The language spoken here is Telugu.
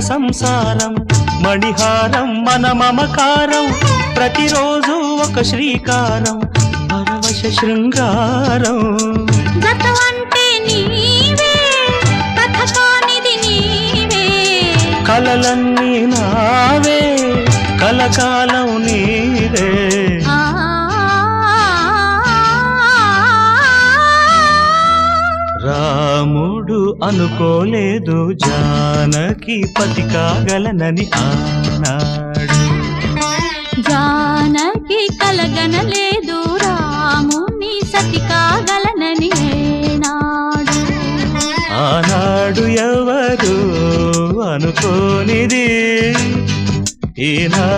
సంసారం. మణిహారం మన మమకారం. ప్రతిరోజు ఒక శ్రీకారం పరవశ శృంగారం. కలలన్నీ నావే కలకాలం నీవే. ఆ రాముడు అనుకోలేదు. జానకి పతి కాగలనని ఆనాడు జానకి కలగనలేదు. రాముని సతి కాగలనని ఏనాడు. ఆనాడు ఎవరు అనుకోనిది? ఈనా